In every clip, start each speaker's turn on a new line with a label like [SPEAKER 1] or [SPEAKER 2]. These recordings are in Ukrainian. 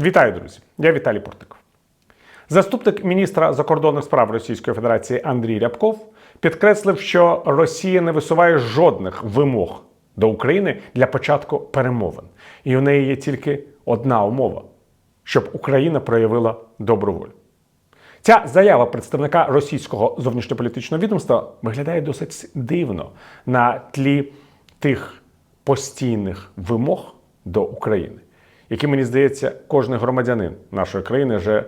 [SPEAKER 1] Вітаю, друзі! Я Віталій Портиков. Заступник міністра закордонних справ Російської Федерації Андрій Рябков підкреслив, що Росія не висуває жодних вимог до України для початку перемовин. І у неї є тільки одна умова: щоб Україна проявила добру волю. Ця заява представника російського зовнішньополітичного відомства виглядає досить дивно на тлі тих постійних вимог до України, які, мені здається, кожен громадянин нашої країни вже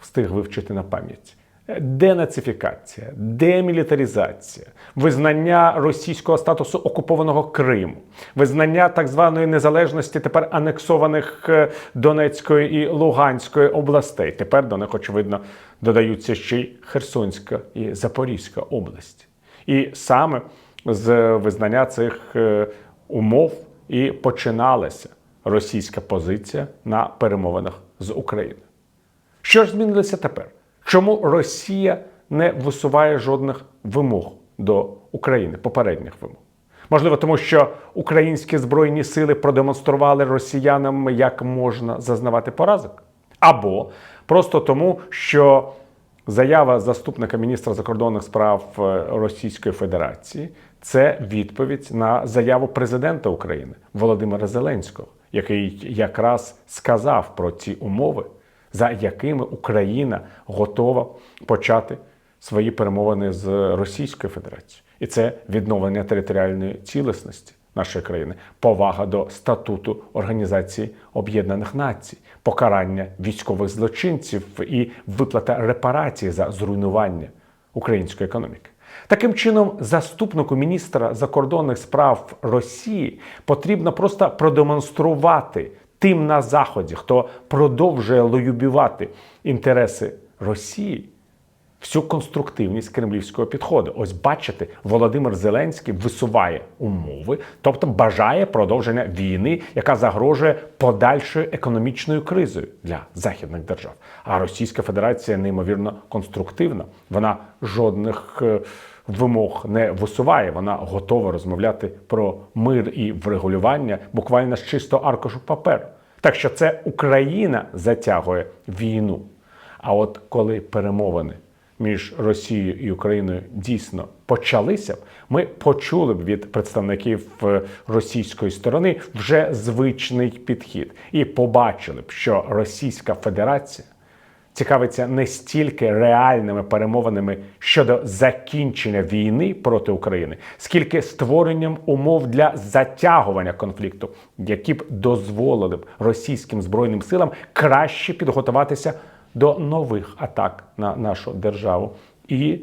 [SPEAKER 1] встиг вивчити на пам'ять. Денацифікація, демілітаризація, визнання російського статусу окупованого Криму, визнання так званої незалежності тепер анексованих е, Донецької і Луганської областей. Тепер до них, очевидно, додаються ще й Херсонська і Запорізька області. І саме з визнання цих е, умов і починалася російська позиція на перемовинах з Україною. Що ж змінилося тепер? Чому Росія не висуває жодних вимог до України, попередніх вимог? Можливо, тому що українські збройні сили продемонстрували росіянам, як можна зазнавати поразок? Або просто тому, що заява заступника міністра закордонних справ е, Російської Федерації це відповідь на заяву президента України Володимира Зеленського, який якраз сказав про ці умови за якими Україна готова почати свої перемовини з Російською Федерацією. І це відновлення територіальної цілісності нашої країни, повага до статуту Організації Об'єднаних Націй, покарання військових злочинців і виплата репарацій за зруйнування української економіки. Таким чином, заступнику міністра закордонних справ Росії потрібно просто продемонструвати тим на Заході, хто продовжує лоюбівати інтереси Росії, всю конструктивність кремлівського підходу. Ось бачите, Володимир Зеленський висуває умови, тобто бажає продовження війни, яка загрожує подальшою економічною кризою для західних держав. А Російська Федерація неймовірно конструктивна. Вона жодних е, вимог не висуває. Вона готова розмовляти про мир і врегулювання буквально з чистого аркушу паперу. Так що це Україна затягує війну. А от коли перемовини між Росією і Україною дійсно почалися б, ми почули б від представників е, російської сторони вже звичний підхід і побачили б, що Російська Федерація цікавиться не стільки реальними перемовинами щодо закінчення війни проти України, скільки створенням умов для затягування конфлікту, які б дозволили б російським збройним силам краще підготуватися до нових атак на нашу державу і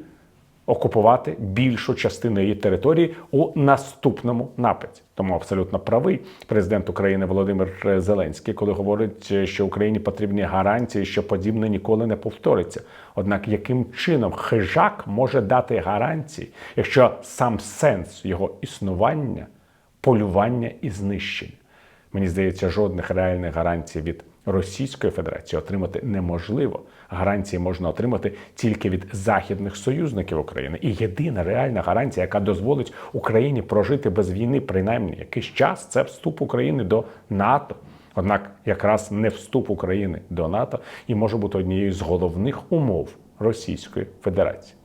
[SPEAKER 1] окупувати більшу частину її території у наступному нападі. Тому абсолютно правий президент України Володимир Зеленський, коли говорить, що Україні потрібні гарантії, що подібне ніколи не повториться. Однак, яким чином хижак може дати гарантії, якщо сам сенс його існування полювання і знищення? Мені здається, жодних реальних гарантій від Російської Федерації отримати неможливо. Гарантії можна отримати тільки від західних союзників України. І єдина реальна гарантія, яка дозволить Україні прожити без війни, принаймні якийсь час, це вступ України до НАТО. Однак, якраз не вступ України до НАТО і може бути однією з головних умов Російської Федерації.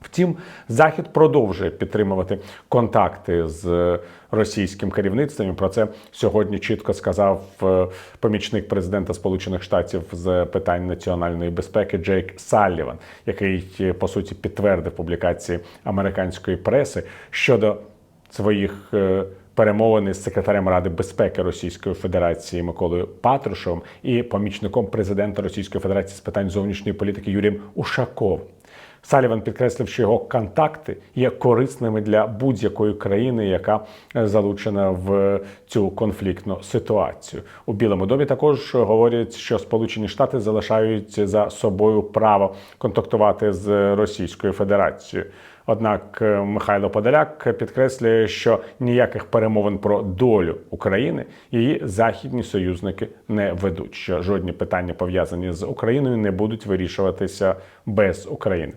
[SPEAKER 1] Втім, Захід продовжує підтримувати контакти з російським керівництвом. Про це сьогодні чітко сказав е, помічник президента Сполучених Штатів з питань національної безпеки Джейк Салліван, який е, по суті підтвердив публікації американської преси щодо своїх е, перемовини з секретарем Ради безпеки Російської Федерації Миколою Патрушевим і помічником президента Російської Федерації з питань зовнішньої політики Юрієм Ушаковим. Саліван підкреслив, що його контакти є корисними для будь-якої країни, яка залучена в цю конфліктну ситуацію. У Білому домі також говорять, що Сполучені Штати залишають за собою право контактувати з Російською Федерацією. Однак Михайло Подоляк підкреслює, що ніяких перемовин про долю України її західні союзники не ведуть. Що жодні питання пов'язані з Україною не будуть вирішуватися без України.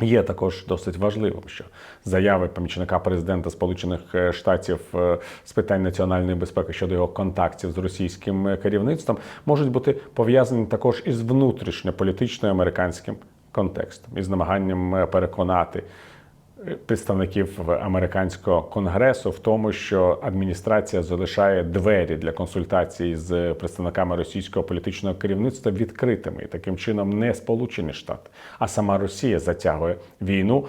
[SPEAKER 1] Є також досить важливим, що заяви помічника президента Сполучених е, Штатів е, з питань національної безпеки щодо його контактів з російським керівництвом можуть бути пов'язані також із внутрішньополітичним американським контекстом із намаганням е, переконати представників американського конгресу в тому, що адміністрація залишає двері для консультацій з представниками російського політичного керівництва відкритими, і таким чином не Сполучені Штати, а сама Росія затягує війну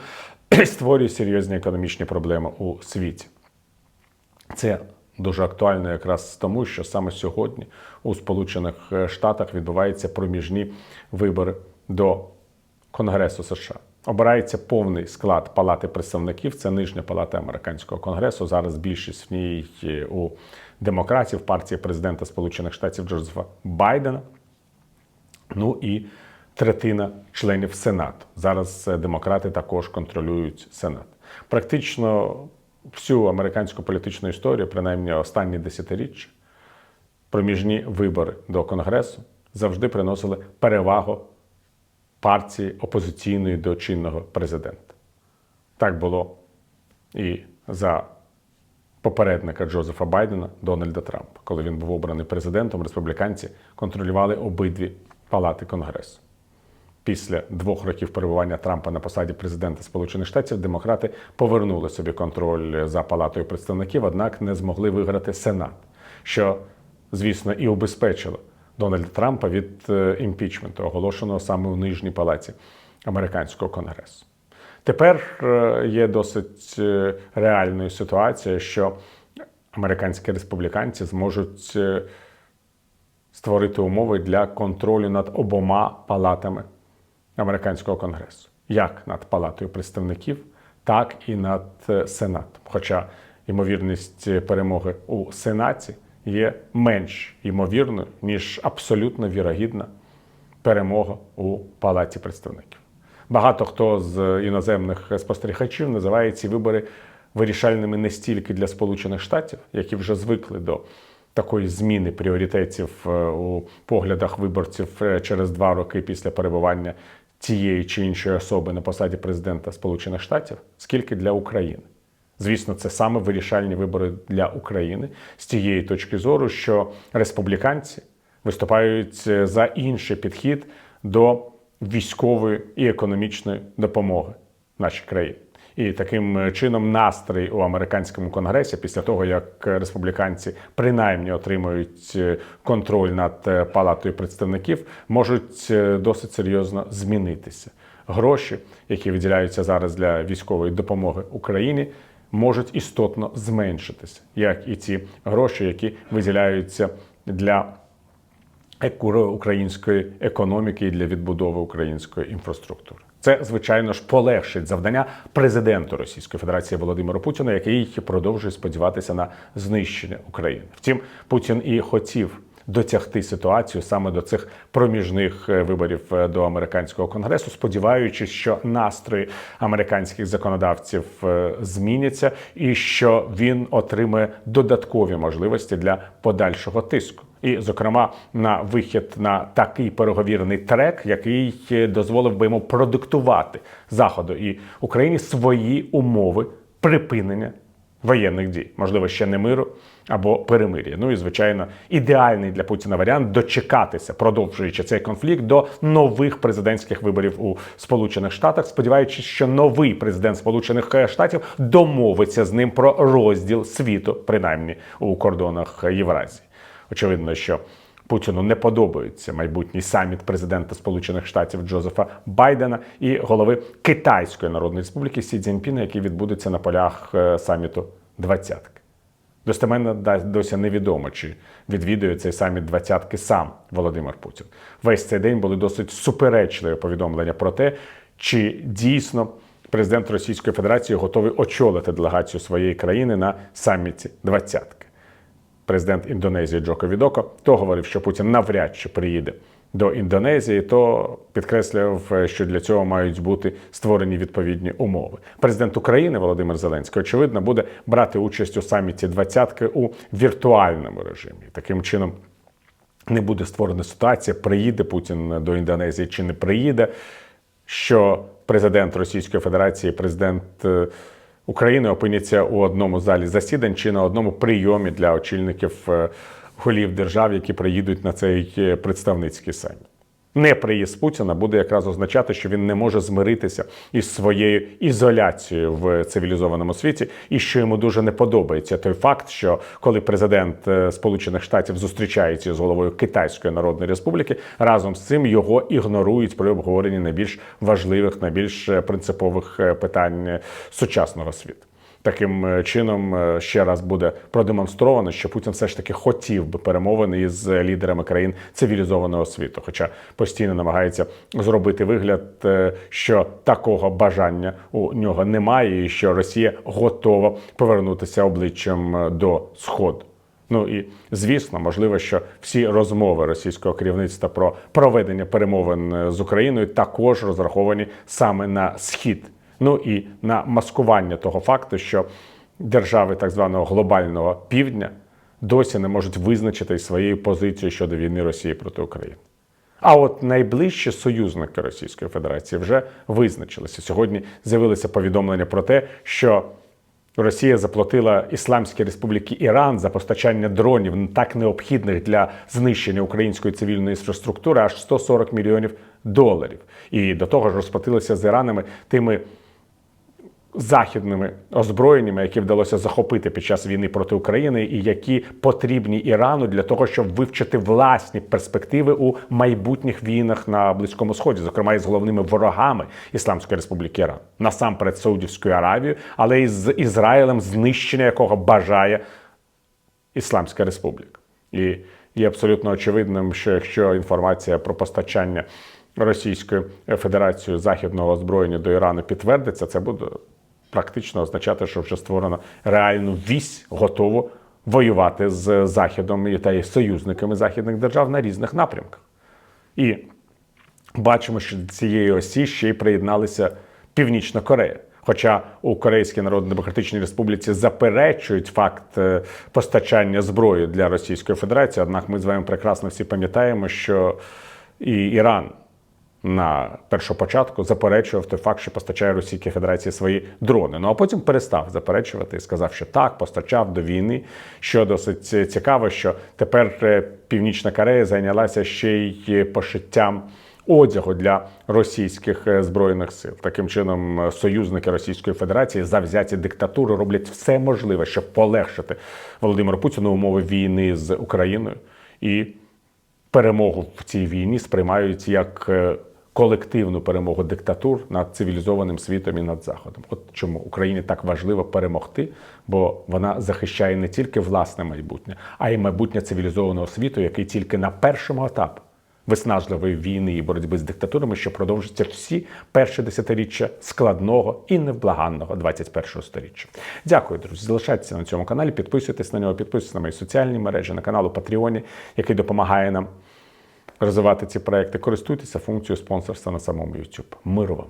[SPEAKER 1] і створює серйозні економічні проблеми у світі. Це дуже актуально якраз тому, що саме сьогодні у Сполучених Штатах відбуваються проміжні вибори до Конгресу США. Обирається повний склад Палати представників. Це нижня палата американського конгресу. Зараз більшість в ній у демократів партії президента Сполучених Штатів Джозефа Байдена. Ну і третина членів Сенату. Зараз е, демократи також контролюють Сенат. Практично всю американську політичну історію, принаймні останні десятиріччя, проміжні вибори до Конгресу завжди приносили перевагу партії опозиційної до чинного президента. Так було і за попередника Джозефа Байдена Дональда Трампа. Коли він був обраний президентом, республіканці контролювали обидві палати Конгресу. Після двох років перебування Трампа на посаді президента Сполучених Штатів демократи повернули собі контроль за палатою представників, однак не змогли виграти Сенат, що, звісно, і убезпечило Дональда Трампа від е, імпічменту, оголошеного саме у нижній палаці американського конгресу. Тепер е, є досить е, реальною ситуація, що американські республіканці зможуть створити умови для контролю над обома палатами американського конгресу, як над палатою представників, так і над Сенатом. Хоча ймовірність перемоги у Сенаті є менш ймовірною, ніж абсолютно вірогідна перемога у Палаті представників. Багато хто з іноземних спостерігачів називає ці вибори вирішальними не стільки для Сполучених Штатів, які вже звикли до такої зміни пріоритетів е, у поглядах виборців е, через два роки після перебування тієї чи іншої особи на посаді президента Сполучених Штатів, скільки для України. Звісно, це саме вирішальні вибори для України з тієї точки зору, що республіканці виступають е, за інший підхід до військової і економічної допомоги нашій країні. І таким е, чином настрій у американському конгресі, після того як республіканці принаймні отримують е, контроль над палатою представників, можуть досить серйозно змінитися. Гроші, які виділяються зараз для військової допомоги Україні, можуть істотно зменшитися, як і ці гроші, які виділяються для української економіки і для відбудови української інфраструктури. Це, звичайно ж, полегшить завдання президенту Російської Федерації Володимиру Путіну, який продовжує сподіватися на знищення України. Втім, Путін і хотів дотягти ситуацію саме до цих проміжних е, виборів е, до американського конгресу, сподіваючись, що настрої американських законодавців е, зміняться, і що він отримає додаткові можливості для подальшого тиску. І, зокрема, на вихід на такий переговірний трек, який дозволив би йому продиктувати заходу і Україні свої умови припинення воєнних дій, можливо, ще не миру або перемир'я. Ну і звичайно, ідеальний для Путіна варіант дочекатися, продовжуючи цей конфлікт до нових президентських виборів у Сполучених Штатах, сподіваючись, що новий президент Сполучених Штатів домовиться з ним про розділ світу, принаймні у кордонах Євразії. Очевидно, що Путіну не подобається майбутній саміт президента Сполучених Штатів Джозефа Байдена і голови Китайської Народної Республіки Сі Цзіньпіна, який відбудеться на полях е, саміту двадцятки. Достеменно досі невідомо, чи відвідує цей саміт двадцятки сам Володимир Путін. Весь цей день були досить суперечливі повідомлення про те, чи дійсно президент Російської Федерації готовий очолити делегацію своєї країни на саміті двадцятки президент Індонезії Джоко Відоко, то говорив, що Путін навряд чи приїде до Індонезії, то підкреслював, що для цього мають бути створені відповідні умови. Президент України Володимир Зеленський, очевидно, буде брати участь у саміті двадцятки у віртуальному режимі. Таким чином. Не буде створена ситуація, приїде Путін до Індонезії чи не приїде. що президент Російської Федерації, президент е, України опиняться у одному залі засідань чи на одному прийомі для очільників е, голів держав, які приїдуть на цей е, представницький саміт. Неприїзд Путіна буде якраз означати, що він не може змиритися із своєю ізоляцією в цивілізованому світі, і що йому дуже не подобається той факт, що коли президент е, Сполучених Штатів зустрічається з головою Китайської Народної Республіки, разом з цим його ігнорують при обговоренні найбільш важливих, найбільш е, принципових е, питань сучасного світу. Таким е, чином е, ще раз буде продемонстровано, що Путін все ж таки хотів би перемовини із лідерами країн цивілізованого світу, хоча постійно намагається зробити вигляд, е, що такого бажання у нього немає, і що Росія готова повернутися обличчям е, до сходу. Ну і звісно, можливо, що всі розмови російського керівництва про проведення перемовин е, з Україною також розраховані саме на схід. Ну і на маскування того факту, що держави так званого глобального півдня досі не можуть визначити своєю позицією щодо війни Росії проти України. А от найближчі союзники Російської Федерації вже визначилися. Сьогодні з'явилися повідомлення про те, що Росія заплатила Ісламській Республіці Іран за постачання дронів, так необхідних для знищення української цивільної інфраструктури, аж 140 мільйонів доларів. І до того ж розплатилися з Іранами тими західними озброєннями, які вдалося захопити під час війни проти України, і які потрібні Ірану для того, щоб вивчити власні перспективи у майбутніх війнах на Близькому Сході, зокрема із головними ворогами Ісламської Республіки Іран, насамперед Саудівською Аравією, але і з Ізраїлем, знищення якого бажає Ісламська Республіка. І є абсолютно очевидним, що якщо інформація про постачання Російською Федерацією західного озброєння до Ірану підтвердиться, це буде практично означати, що вже створено реальну вісь, готову воювати з Західом та союзниками західних держав на різних напрямках. І бачимо, що до цієї осі ще й приєдналися Північна Корея. Хоча у Корейській Народно-Демократичній Республіці заперечують факт е, постачання зброї для Російської Федерації, однак ми з вами прекрасно всі пам'ятаємо, що і Іран на першопочатку заперечував той факт, що постачає Російській Федерації свої дрони. Ну а потім перестав заперечувати і сказав, що так, постачав до війни. Що досить цікаво, що тепер е, Північна Корея зайнялася ще й пошиттям одягу для російських е, збройних сил. Таким чином, е, союзники Російської Федерації завзяті диктатури роблять все можливе, щоб полегшити Володимиру Путіну умови війни з Україною і перемогу в цій війні сприймають як е, колективну перемогу диктатур над цивілізованим світом і над заходом. От чому Україні так важливо перемогти, бо вона захищає не тільки власне майбутнє, а й майбутнє цивілізованого світу, який тільки на першому етапі виснажливої війни і боротьби з диктатурами, що продовжиться всі перші десятиріччя складного і невблаганного 21-го сторіччя. Дякую, друзі. Залишайтеся на цьому каналі, підписуйтесь на нього, підписуйтесь на мої соціальні мережі, на канал у Патреоні, який допомагає нам розвивати ці проекти. Користуйтеся функцією спонсорства на самому YouTube. Миру вам!